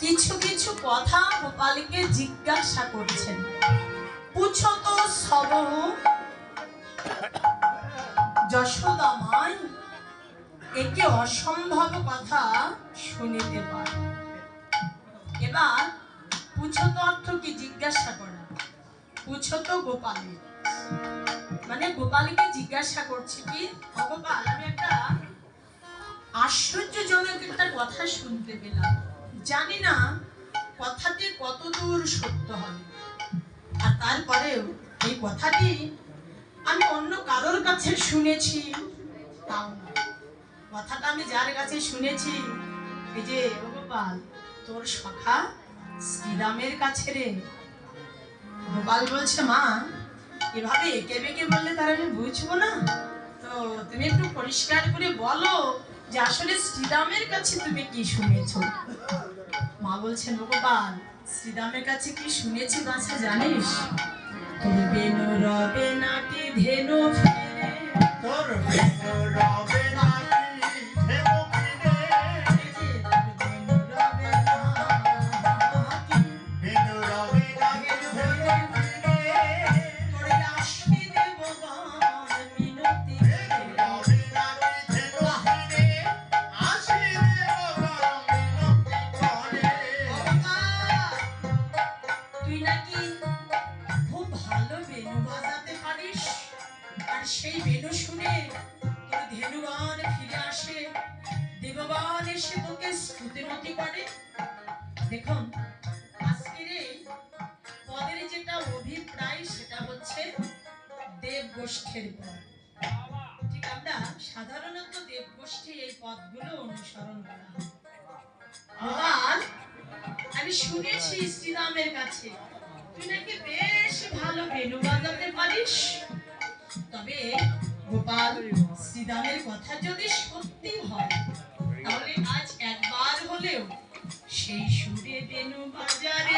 কিছু কিছু কথা গোপালকে জিজ্ঞাসা করছেন। একে অসম্ভব কথা শুনিতে এবার পুছো তো অর্থ কি জিজ্ঞাসা করা পুছো তো গোপালের। মানে গোপালকে জিজ্ঞাসা করছে কি, "ও গোপাল, আমি একটা কথা শুনতে পেলাম। জানি না কথাটি কতদূর সত্য হবে। আর তারপরেও এই কথাটি আমি অন্য কারোর কাছে শুনেছি তাও না। কথাটা আমি যার কাছে শুনেছি, এই যে গোপাল, তোর সখা শ্রীরামের কাছে রে। গোপাল বলছে, মা, এভাবে একে বেঁকে বললে তার আমি বুঝব না। তো তুমি একটু পরিষ্কার করে বলো যে আসলে শ্রীরামের কাছে তুমি কি শুনেছ? মা বলছেন ভগবান শ্রীরামের কাছে কি শুনেছি বাছা জানিস? তোর বেনু রবে নাকি ধেনু তোর ভালো বেনু বাজাতে পারিস। আর সেই বেনু শুনে তোর ধেনুগণ ফিরে আসে। দেবগণ এসে তোকে স্তুতিমতি করে। দেখুন, আজকের এই পদের যেটা অভিপ্রায় সেটা হচ্ছে দেব গোষ্ঠীর পদ। ঠিক আমরা সাধারণত দেব গোষ্ঠী এই পদগুলো অনুসরণ করা আমি শুনেছি শ্রীরামের কাছে বেশ ভালো বাজাতে পারিস। তবে গোপাল, শ্রীদামের কথা যদি সত্যি হয়, তাহলে আজ একবার হলেও সেই সুরে বেনু বাজারে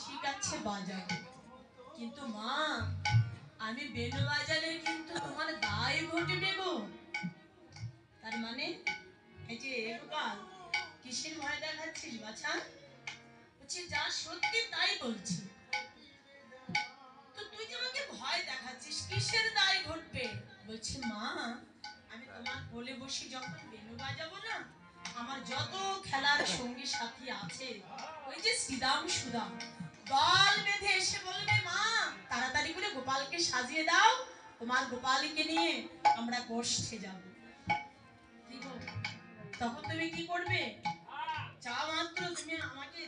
ঠিক আছে বাজাবো কিন্তু মা আমি বেনু বাজালে কিন্তু তোমার দায় ঘটিবে গো তার মানে এই যে গোপাল কিসের ভয় দেখাচ্ছিস বাছা? বলছে, যা সত্যি তাই বলছি। তো তুই যে আমাকে ভয় দেখাচ্ছিস, কিসের দায় ঘটবে? বলছে, মা, আমি তোমার কোলে বসে যখন বেনু বাজাবো না, আমার যত খেলার সঙ্গী সাথী আছে, ওই যে শ্রীরাম সুদাম দল বেঁধে এসে বলবে, মা, তাড়াতাড়ি করে গোপালকে সাজিয়ে দাও। তোমার গোপালকে নিয়ে আমরা গোষ্ঠে যাব। তখন তুমি কি করবে? চা মাত্র তুমি আমাকে